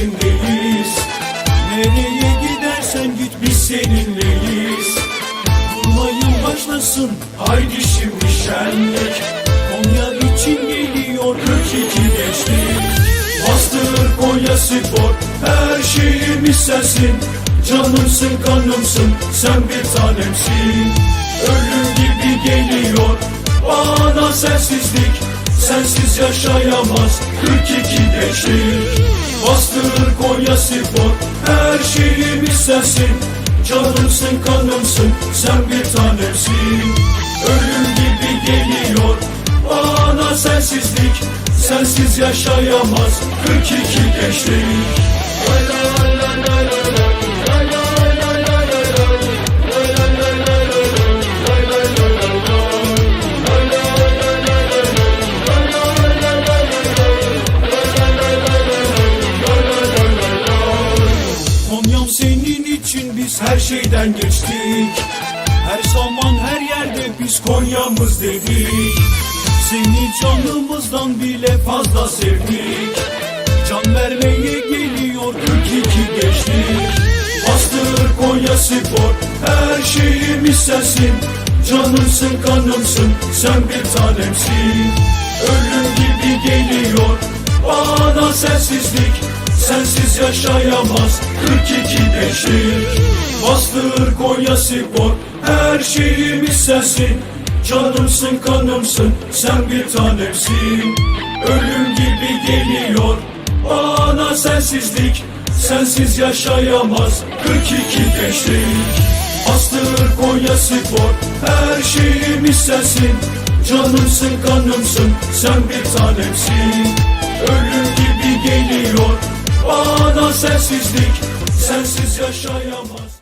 peşindeyiz Nereye gidersen git biz seninleyiz. Vurmayın başlasın haydi şimdi şenlik. Konya için geliyor 42 gençlik. Bastır Konya spor her şeyimiz sensin. Canımsın kanımsın sen bir tanemsin. Ölüm gibi geliyor bana sensizlik. Sensiz yaşayamaz 42 gençlik. Bastır Konya Spor Her şeyimiz sensin Canımsın kanımsın Sen bir tanemsin Ölüm gibi geliyor Bana sensizlik. Sensiz yaşayamaz 42 gençlik biz her şeyden geçtik. Her zaman her yerde biz Konya'mız dedik. Seni canımızdan bile fazla sevdik. Can vermeye geliyor 42 geçtik Bastır Konya Spor Her şeyimiz sensin. Canımsın kanımsın Sen bir tanemsin. Ölüm gibi geliyor Bana sensizlik Sensiz yaşayamaz 42 gençlik Bastır Konya Spor Her şeyimiz sensin. Canımsın kanımsın Sen bir tanemsin. Ölüm gibi geliyor Bana sensizlik. Sensiz yaşayamaz 42 gençlik Bastır Konya Spor Her şeyimiz sensin. Canımsın kanımsın Sen bir tanemsin. Ölüm gibi geliyor Bana sensizlik Sensiz yaşayamaz